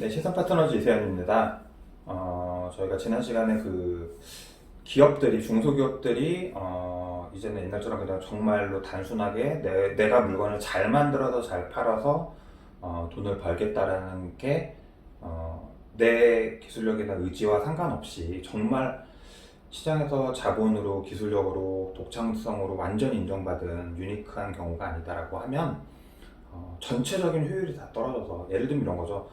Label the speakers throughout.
Speaker 1: 네, 시선 파트너즈 이세현입니다. 어, 저희가 지난 시간에 그 기업들이, 중소기업들이, 어, 이제는 옛날처럼 그냥 정말로 단순하게 내, 내가 물건을 잘 만들어서 잘 팔아서, 어, 돈을 벌겠다라는 게, 어, 내 기술력이나 의지와 상관없이 정말 시장에서 자본으로, 기술력으로, 독창성으로 완전히 인정받은 유니크한 경우가 아니다라고 하면, 어, 전체적인 효율이 다 떨어져서, 예를 들면 이런 거죠.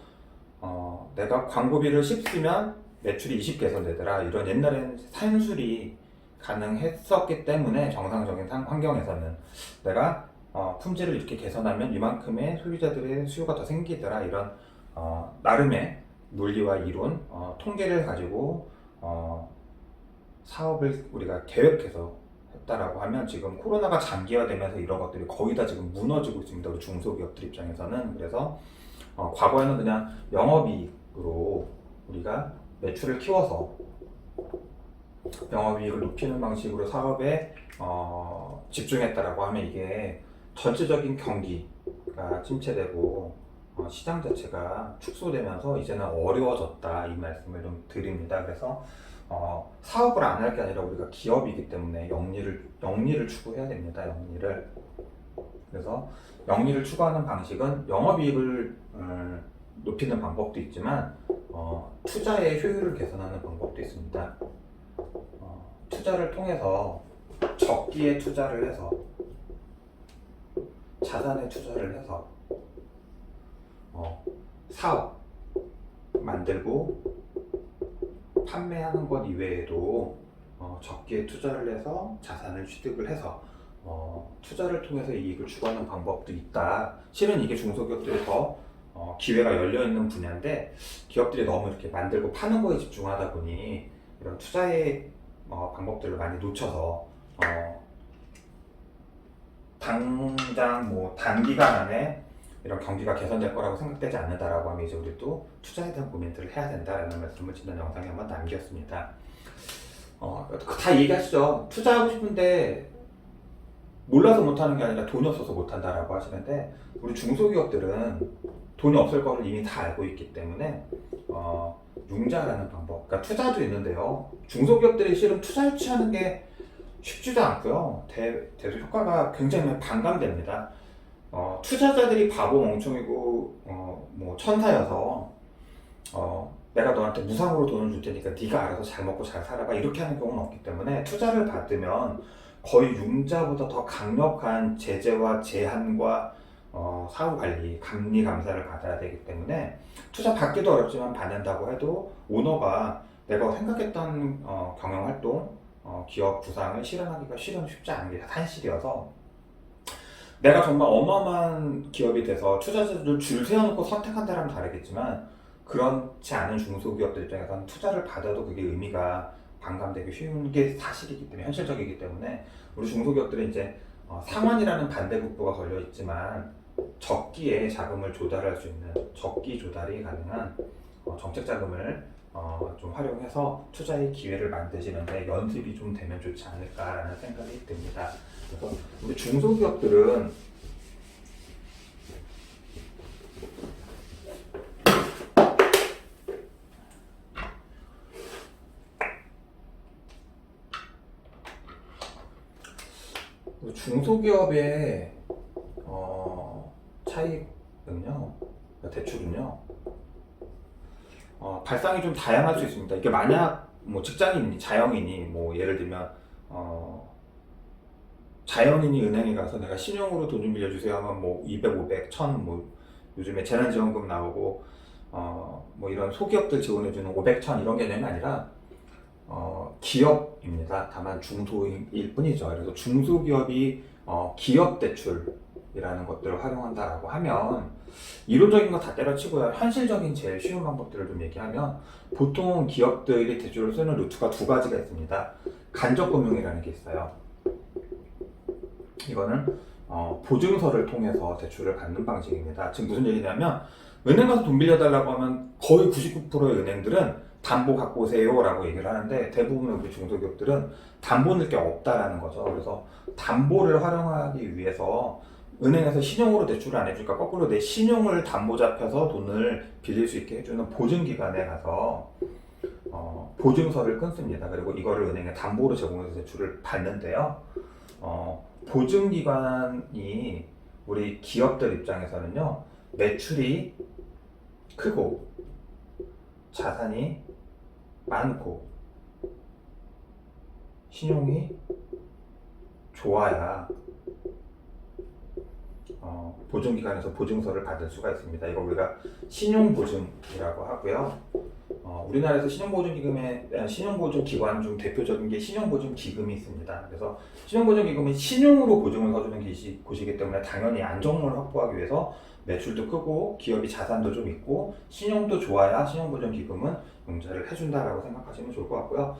Speaker 1: 어, 내가 광고비를 10 쓰면 매출이 20 개선되더라. 이런 옛날에는 산술이 가능했었기 때문에 정상적인 상- 환경에서는 내가 어, 품질을 이렇게 개선하면 이만큼의 소비자들의 수요가 더 생기더라. 이런 어, 나름의 논리와 이론, 어, 통계를 가지고 어, 사업을 우리가 계획해서 했다라고 하면 지금 코로나가 장기화되면서 이런 것들이 거의 다 지금 무너지고 있습니다. 우리 중소기업들 입장에서는 그래서 어, 과거에는 그냥 영업이익으로 우리가 매출을 키워서 영업이익을 높이는 방식으로 사업에 어, 집중했다라고 하면 이게 전체적인 경기가 침체되고 어, 시장 자체가 축소되면서 이제는 어려워졌다 이 말씀을 좀 드립니다. 그래서 어, 사업을 안 할 게 아니라 우리가 기업이기 때문에 영리를 영리를 추구해야 됩니다. 영리를 그래서 영리를 추구하는 방식은 영업이익을 음, 높이는 방법도 있지만 어, 투자의 효율을 개선하는 방법도 있습니다. 어, 투자를 통해서 적기에 투자를 해서 자산에 투자를 해서 어, 사업 만들고 판매하는 것 이외에도 어, 적기에 투자를 해서 자산을 취득을 해서 어, 투자를 통해서 이익을 추구하는 방법도 있다. 실은 이게 중소기업들이 더 어, 기회가 열려 있는 분야인데 기업들이 너무 이렇게 만들고 파는 거에 집중하다 보니 이런 투자의 어, 방법들을 많이 놓쳐서 어, 당장 뭐 단기간 안에 이런 경기가 개선될 거라고 생각되지 않는다라고 하면 이제 우리 또 투자에 대한 고민들을 해야 된다라는 말씀을 지난 영상에 한번 남겼습니다. 어, 다 얘기하시죠. 투자하고 싶은데 몰라서 못하는 게 아니라 돈이 없어서 못한다라고 하시는데 우리 중소기업들은 돈이 없을 거를 이미 다 알고 있기 때문에 어, 융자라는 방법, 그러니까 투자도 있는데요. 중소기업들이 실은 투자 유치하는 게 쉽지도 않고요. 대, 대수 효과가 굉장히 반감됩니다. 어, 투자자들이 바보 멍청이고 어, 뭐 천사여서 어, 내가 너한테 무상으로 돈을 줄 테니까 네가 알아서 잘 먹고 잘 살아봐 이렇게 하는 경우는 없기 때문에 투자를 받으면 거의 융자보다 더 강력한 제재와 제한과 어, 사후 관리, 감리 감사를 받아야 되기 때문에 투자 받기도 어렵지만 받는다고 해도 오너가 내가 생각했던 어, 경영 활동, 어, 기업 구상을 실현하기가 실은 쉽지 않은 게 사실이어서 내가 정말 어마어마한 기업이 돼서 투자자들 줄 세워놓고 선택한다면 다르겠지만 그렇지 않은 중소기업들 입장에서는 투자를 받아도 그게 의미가 반감되기 쉬운 게 사실이기 때문에 현실적이기 때문에 우리 중소기업들은 이제 어, 상환이라는 반대국부가 걸려 있지만 적기에 자금을 조달할 수 있는 적기 조달이 가능한 어, 정책 자금을 어, 좀 활용해서 투자의 기회를 만드시는데 연습이 좀 되면 좋지 않을까라는 생각이 듭니다. 그래서 우리 중소기업들은 우리 중 소기업의 어, 차이는요, 대출은요, 어, 발상이 좀 다양할 수 있습니다. 이게 만약 뭐 직장인이 자영인이 뭐 예를 들면 어, 자연인이 은행에 가서 내가 신용으로 돈 좀 빌려주세요 하면 뭐 200, 500, 1000, 뭐 요즘에 재난지원금 나오고 어, 뭐 이런 소기업들 지원해주는 500, 1000 이런 개념이 아니라 어, 기업입니다. 다만 중소일 뿐이죠. 그래서 중소기업이 어, 기업 대출이라는 것들을 활용한다라고 하면 이론적인 거 다 때려치고요. 현실적인 제일 쉬운 방법들을 좀 얘기하면 보통 기업들이 대출을 쓰는 루트가 두 가지가 있습니다. 간접금융이라는 게 있어요. 이거는 어, 보증서를 통해서 대출을 받는 방식입니다. 지금 무슨 얘기냐면 은행 가서 돈 빌려달라고 하면 거의 99%의 은행들은 담보 갖고 오세요라고 얘기를 하는데 대부분의 우리 중소기업들은 담보 넣을 게 없다라는 거죠. 그래서 담보를 활용하기 위해서 은행에서 신용으로 대출을 안 해주니까 거꾸로 내 신용을 담보 잡혀서 돈을 빌릴 수 있게 해주는 보증기관에 가서 어, 보증서를 끊습니다. 그리고 이거를 은행에 담보로 제공해서 대출을 받는데요. 어, 보증기관이 우리 기업들 입장에서는요, 매출이 크고 자산이 많고 신용이 좋아야 어, 보증기관에서 보증서를 받을 수가 있습니다. 이거 우리가 신용보증이라고 하고요. 어, 우리나라에서 신용보증기금에 아, 신용보증기관 중 대표적인 게 신용보증기금이 있습니다. 그래서 신용보증기금은 신용으로 보증을 서주는 곳이, 곳이기 때문에 당연히 안정을 확보하기 위해서 매출도 크고 기업이 자산도 좀 있고 신용도 좋아야 신용보증기금은 융자를 해준다라고 생각하시면 좋을 것 같고요.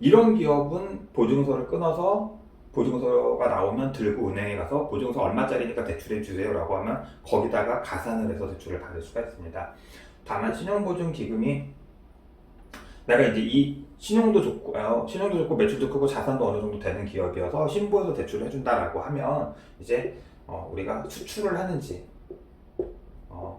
Speaker 1: 이런 기업은 보증서를 끊어서 보증서가 나오면 들고 은행에 가서 보증서 얼마짜리니까 대출해 주세요라고 하면 거기다가 가산을 해서 대출을 받을 수가 있습니다. 다만 신용보증기금이 내가 이제 이 신용도 좋고 어, 신용도 좋고 매출도 크고 자산도 어느 정도 되는 기업이어서 신보에서 대출을 해준다라고 하면 이제 어, 우리가 수출을 하는지 어,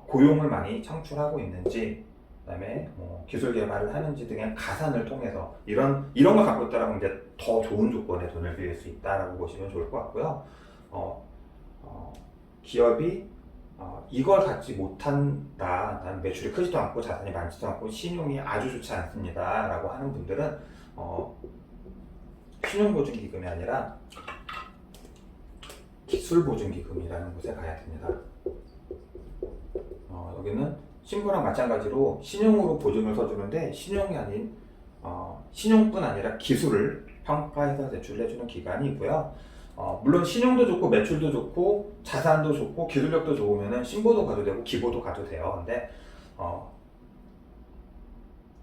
Speaker 1: 고용을 많이 창출하고 있는지 그다음에 뭐 기술 개발을 하는지 등의 가산을 통해서 이런 이런 걸 갖고 있다라면 이제 더 좋은 조건에 돈을 빌릴 수 있다라고 보시면 좋을 것 같고요. 어, 어, 기업이 어, 이걸 갖지 못한다. 난 매출이 크지도 않고 자산이 많지도 않고 신용이 아주 좋지 않습니다라고 하는 분들은 어, 신용보증기금이 아니라 기술보증기금이라는 곳에 가야 됩니다. 어, 여기는 신고랑 마찬가지로 신용으로 보증을 서주는데 신용이 아닌 어, 신용뿐 아니라 기술을 평가해서 대출해주는 기관이 있고요. 어, 물론 신용도 좋고 매출도 좋고 자산도 좋고 기술력도 좋으면은 신보도 가도 되고 기보도 가도 돼요. 근데 어,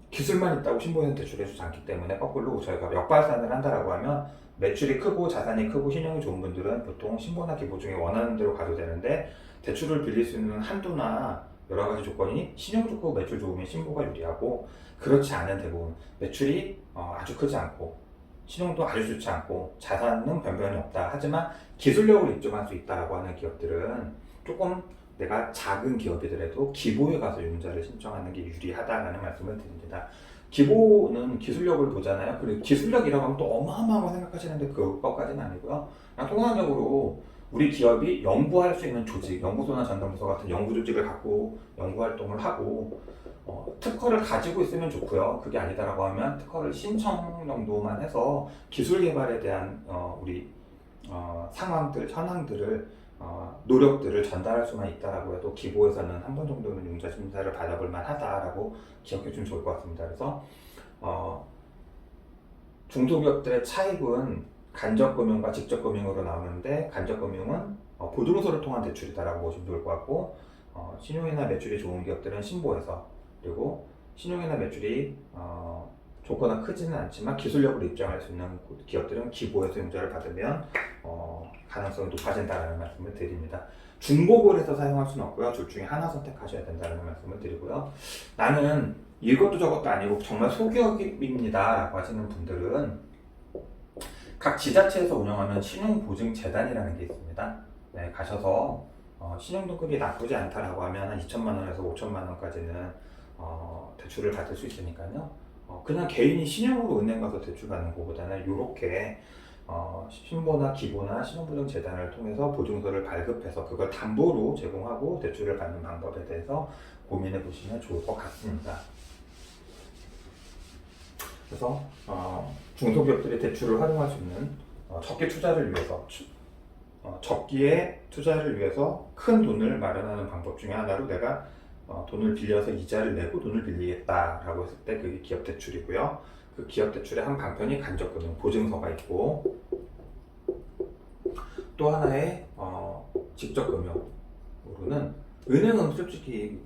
Speaker 1: 기술만 있다고 신보에는 대출해주지 않기 때문에 거꾸로 저희가 역발산을 한다라고 하면 매출이 크고 자산이 크고 신용이 좋은 분들은 보통 신보나 기보 중에 원하는 대로 가도 되는데 대출을 빌릴 수 있는 한도나 여러 가지 조건이 신용 좋고 매출 좋으면 신보가 유리하고 그렇지 않은 대부분 매출이 어, 아주 크지 않고 신용도 아주 좋지 않고 자산은 변변이 없다 하지만 기술력을 입증할 수 있다라고 하는 기업들은 조금 내가 작은 기업이더라도 기보에 가서 융자를 신청하는 게 유리하다라는 말씀을 드립니다. 기보는 기술력을 보잖아요. 그리고 기술력이라고 하면 또 어마어마한 거 생각하시는데 그것까지는 아니고요. 그냥 통상적으로 우리 기업이 연구할 수 있는 조직, 연구소나 전담부서 같은 연구 조직을 갖고 연구 활동을 하고 어, 특허를 가지고 있으면 좋고요. 그게 아니다라고 하면 특허를 신청 정도만 해서 기술 개발에 대한 어, 우리 어, 상황들, 현황들을 어, 노력들을 전달할 수만 있다라고 해도 기보에서는 한 번 정도는 융자 심사를 받아볼 만하다라고 기억해 주면 좋을 것 같습니다. 그래서 어, 중소기업들의 차익은 간접금융과 직접금융으로 나오는데 간접금융은 어, 보증서를 통한 대출이다라고 보시면 좋을 것 같고 어, 신용이나 매출이 좋은 기업들은 신보에서 그리고 신용이나 매출이 어, 좋거나 크지는 않지만 기술력으로 입장할 수 있는 기업들은 기보에서 융자를 받으면 어, 가능성이 높아진다는 말씀을 드립니다. 중복을 해서 사용할 수는 없고요. 둘 중에 하나 선택하셔야 된다는 말씀을 드리고요. 나는 이것도 저것도 아니고 정말 소기업입니다 라고 하시는 분들은 각 지자체에서 운영하는 신용보증재단이라는 게 있습니다. 네, 가셔서 어, 신용등급이 나쁘지 않다라고 하면 한 2천만 원에서 5천만 원까지는 어, 대출을 받을 수 있으니까요. 어, 그냥 개인이 신용으로 은행 가서 대출 받는 것보다는 이렇게 어, 신보나 기보나 신용보증재단을 통해서 보증서를 발급해서 그걸 담보로 제공하고 대출을 받는 방법에 대해서 고민해 보시면 좋을 것 같습니다. 그래서 어, 중소기업들이 대출을 활용할 수 있는 어, 적기 투자를 위해서 추- 어, 적기에 투자를 위해서 큰 돈을 마련하는 방법 중에 하나로 내가 어, 돈을 빌려서 이자를 내고 돈을 빌리겠다라고 했을 때 그게 기업 대출이고요. 그 기업 대출의 한 방편이 간접금융 보증서가 있고 또 하나의 어, 직접금융으로는 은행은 솔직히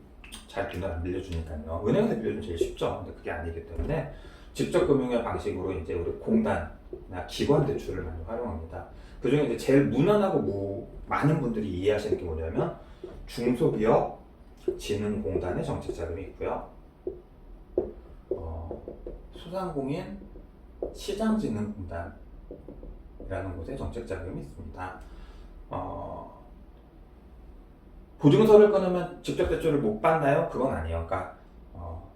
Speaker 1: 잘돈안 빌려주니까요. 은행에서 빌려주면 제일 쉽죠. 근데 그게 아니기 때문에 직접 금융의 방식으로 이제 우리 공단이나 기관 대출을 많이 활용합니다. 그 중에 이제 제일 무난하고 무, 많은 분들이 이해하시는 게 뭐냐면 중소기업 진흥공단의 정책 자금이 있고요. 어, 소상공인 시장진흥공단이라는 곳에 정책 자금이 있습니다. 어, 보증서를 끊으면 직접 대출을 못 받나요? 그건 아니에요. 그러니까 어,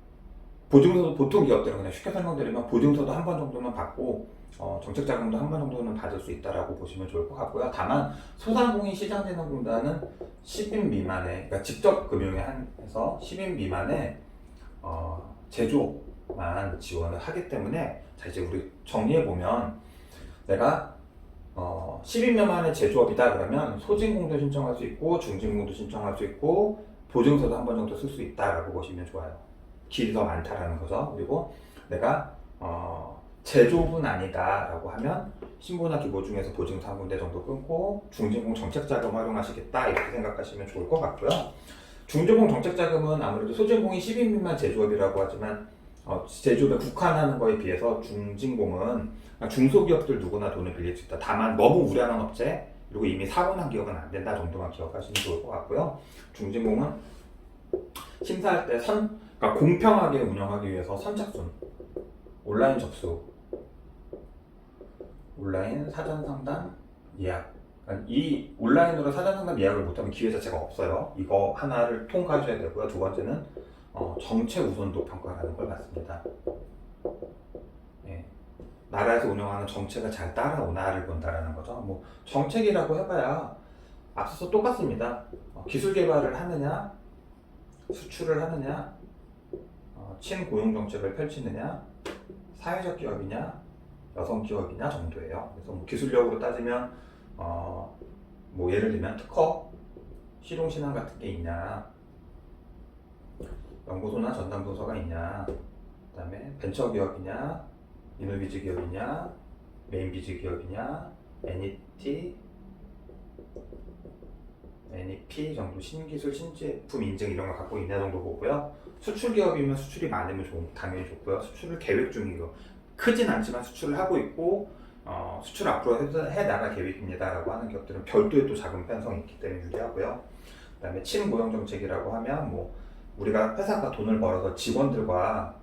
Speaker 1: 보증서도 보통 기업들은 그냥 쉽게 설명드리면 보증서도 한 번 정도는 받고 어, 정책 자금도 한 번 정도는 받을 수 있다라고 보시면 좋을 것 같고요. 다만 소상공인 시장재능 공단은 10인 미만의 그러니까 직접 금융에 한해서 10인 미만의 어, 제조업만 지원을 하기 때문에 자 이제 우리 정리해 보면 내가 어, 10인 미만의 제조업이다 그러면 소진공도 신청할 수 있고 중진공도 신청할 수 있고 보증서도 한 번 정도 쓸 수 있다라고 보시면 좋아요. 길이 더 많다라는 거죠. 그리고 내가 어, 제조업은 아니다라고 하면 신보나 기보 중에서 보증서 한 군데 정도 끊고 중진공 정책자금 활용하시겠다 이렇게 생각하시면 좋을 것 같고요. 중진공 정책자금은 아무래도 소진공이 10인 미만 제조업이라고 하지만 어, 제조업에 국한하는 거에 비해서 중진공은 중소기업들 누구나 돈을 빌릴 수 있다. 다만 너무 우량한 업체 그리고 이미 사고 난 기업은 안 된다 정도만 기억하시면 좋을 것 같고요. 중진공은 심사할 때 선, 그러니까 공평하게 운영하기 위해서 선착순, 온라인 접수, 온라인 사전 상담 예약. 그러니까 이 온라인으로 사전 상담 예약을 못하면 기회 자체가 없어요. 이거 하나를 통과하셔야 되고요. 두 번째는 어, 정책 우선도 평가라는 걸 받습니다. 예. 나라에서 운영하는 정책을 잘 따라오나를 본다라는 거죠. 뭐 정책이라고 해봐야 앞서서 똑같습니다. 어, 기술 개발을 하느냐, 수출을 하느냐, 어, 친고용 정책을 펼치느냐, 사회적 기업이냐, 여성 기업이냐 정도예요. 그래서 뭐 기술력으로 따지면 어, 뭐 예를 들면 특허, 실용 신앙 같은 게 있냐, 연구소나 전담 부서가 있냐, 그다음에 벤처 기업이냐, 이노비즈 기업이냐, 메인비즈 기업이냐, NET, NEP 정도 신기술 신제품 인증 이런 걸 갖고 있냐 정도 보고요. 수출 기업이면 수출이 많으면 좋, 당연히 좋고요. 수출을 계획 중이고 크진 않지만 수출을 하고 있고 어, 수출 앞으로 해, 해 나갈 계획입니다라고 하는 기업들은 별도의 또 자금 편성이 있기 때문에 유리하고요. 그 다음에 친고용 정책이라고 하면 뭐 우리가 회사가 돈을 벌어서 직원들과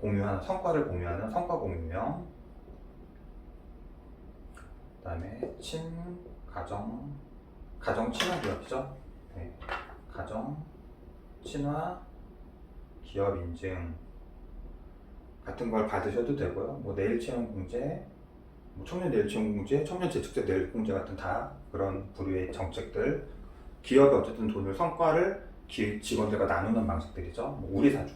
Speaker 1: 공유하는 성과를 공유하는 성과 공유형 그 다음에 친 가정 가정 친화 기업이죠. 네. 가정 친화 기업 인증 같은 걸 받으셔도 되고요. 뭐 내일 채용 공제, 뭐 청년 내일 채용 공제, 청년 재직자 내일 공제 같은 다 그런 부류의 정책들 기업이 어쨌든 돈을 성과를 기- 직원들과 나누는 방식들이죠. 뭐 우리 사주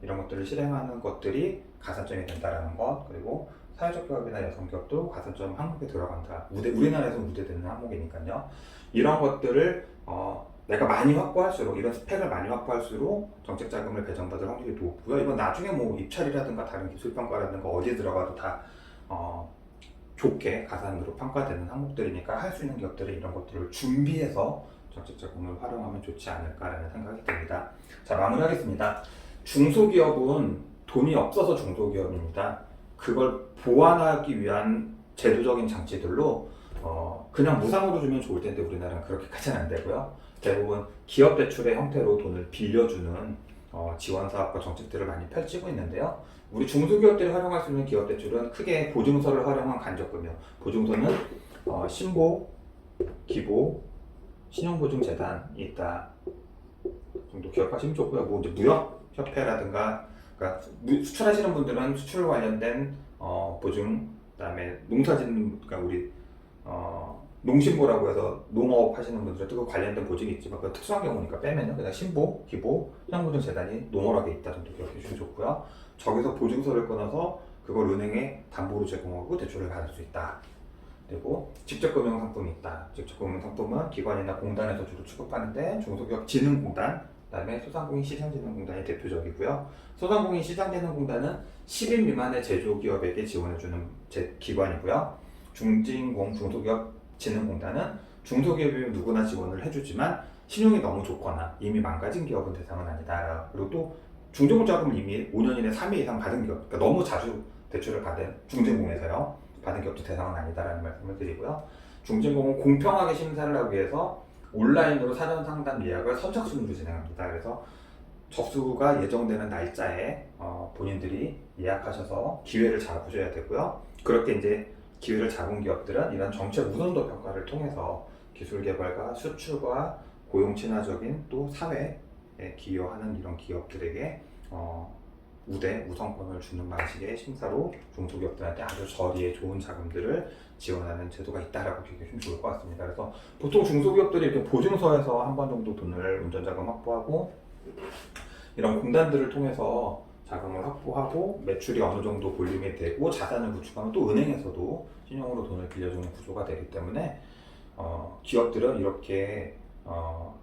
Speaker 1: 이런 것들을 실행하는 것들이 가산점이 된다라는 것 그리고 사회적 기업이나 여성 기업도 가산점 항목에 들어간다. 우대, 우리나라에서 우대되는 항목이니까요. 이런 것들을 어, 내가 많이 확보할수록 이런 스펙을 많이 확보할수록 정책 자금을 배정받을 확률이 높고요. 이건 나중에 뭐 입찰이라든가 다른 기술 평가라든가 어디에 들어가도 다 어, 좋게 가산으로 평가되는 항목들이니까 할 수 있는 기업들은 이런 것들을 준비해서 정책 자금을 활용하면 좋지 않을까라는 생각이 듭니다. 자 마무리하겠습니다. 중소기업은 돈이 없어서 중소기업입니다. 그걸 보완하기 위한 제도적인 장치들로 어, 그냥 무상으로 주면 좋을 텐데 우리나라는 그렇게까지는 안 되고요. 대부분 기업 대출의 형태로 돈을 빌려주는 어, 지원 사업과 정책들을 많이 펼치고 있는데요. 우리 중소기업들이 활용할 수 있는 기업 대출은 크게 보증서를 활용한 간접금융. 보증서는 어, 신보, 기보, 신용보증재단이 있다. 정도 기억하시면 좋고요. 뭐 이제 무역협회라든가 그러니까 무- 수출하시는 분들은 수출 관련된 어, 보증, 그다음에 농사짓는 그러니까 우리 어, 농신보라고 해서 농업 하시는 분들은 그 관련된 보증이 있지만 그 특수한 경우니까 빼면요. 그냥 신보, 기보, 신용보증재단이 농월하게 있다 정도 기억해 주시면 좋고요. 저기서 보증서를 끊어서 그걸 은행에 담보로 제공하고 대출을 받을 수 있다. 그리고 직접금융 상품이 있다. 직접금융 상품은 기관이나 공단에서 주로 취급하는데 중소기업 진흥공단, 그다음에 소상공인 시장진흥공단이 대표적이고요. 소상공인 시장진흥공단은 10인 미만의 제조기업에게 지원해주는 제 기관이고요. 중진공 중소기업 진흥공단은 중소기업이면 누구나 지원을 해주지만 신용이 너무 좋거나 이미 망가진 기업은 대상은 아니다. 그리고 또 중진공 자금을 이미 5년 이내 3회 이상 받은 기업, 그러니까 너무 자주 대출을 받은 중진공에서요. 받은 기업도 대상은 아니다라는 말씀을 드리고요. 중진공은 공평하게 심사를 하기 위해서 온라인으로 사전 상담 예약을 선착순으로 진행합니다. 그래서 접수가 예정되는 날짜에 어, 본인들이 예약하셔서 기회를 잡으셔야 되고요. 그렇게 이제 기회를 잡은 기업들은 이런 정책 우선도 평가를 통해서 기술 개발과 수출과 고용 친화적인 또 사회에 기여하는 이런 기업들에게 어, 우대 우선권을 주는 방식의 심사로 중소기업들한테 아주 저리에 좋은 자금들을 지원하는 제도가 있다라고 보시면 좋을 것 같습니다. 그래서 보통 중소기업들이 이렇게 보증서에서 한 번 정도 돈을 운전자금 확보하고 이런 공단들을 통해서 자금을 확보하고 매출이 어느 정도 볼륨이 되고 자산을 구축하면 또 은행에서도 신용으로 돈을 빌려주는 구조가 되기 때문에 어, 기업들은 이렇게 어,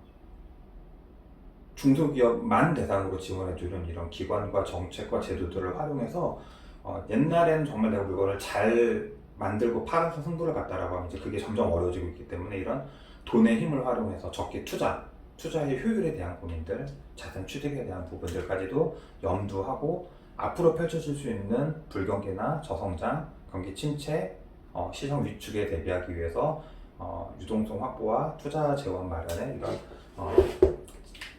Speaker 1: 중소기업만 대상으로 지원해주는 이런 기관과 정책과 제도들을 활용해서 어, 옛날에는 정말 내가 물건을 잘 만들고 팔아서 승부를 봤다라고 하면 이제 그게 점점 어려워지고 있기 때문에 이런 돈의 힘을 활용해서 적게 투자, 투자의 효율에 대한 고민들, 자산 취득에 대한 부분들까지도 염두하고 앞으로 펼쳐질 수 있는 불경기나 저성장, 경기 침체, 어, 시장 위축에 대비하기 위해서 어, 유동성 확보와 투자 재원 마련에 이런 어,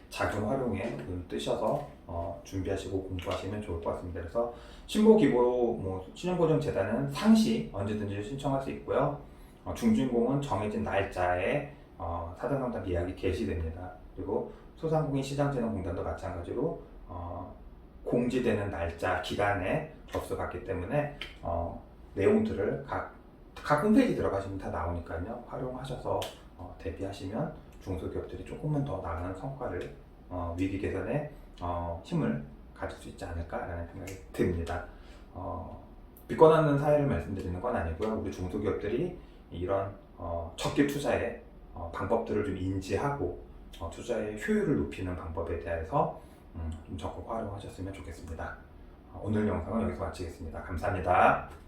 Speaker 1: 자금 활용에 눈 뜨셔서 어, 준비하시고 공부하시면 좋을 것 같습니다. 그래서 신고 기보 뭐 신용보증 재단은 상시 언제든지 신청할 수 있고요. 어, 중진공은 정해진 날짜에 어, 사전 상담 예약이 개시됩니다. 그리고 소상공인 시장진흥공단도 마찬가지로 어, 공지되는 날짜 기간에 접수받기 때문에 어, 내용들을 각, 각 홈페이지 들어가시면 다 나오니까요. 활용하셔서 어, 대비하시면 중소기업들이 조금은 더 나은 성과를 어, 위기 개선에 어, 힘을 가질 수 있지 않을까라는 생각이 듭니다. 어, 비권하는 사회를 말씀드리는 건 아니고요. 우리 중소기업들이 이런 어, 적기 투자의 어, 방법들을 좀 인지하고 어, 투자의 효율을 높이는 방법에 대해서 음, 좀 적극 활용하셨으면 좋겠습니다. 어, 오늘 영상은 여기서 마치겠습니다. 감사합니다.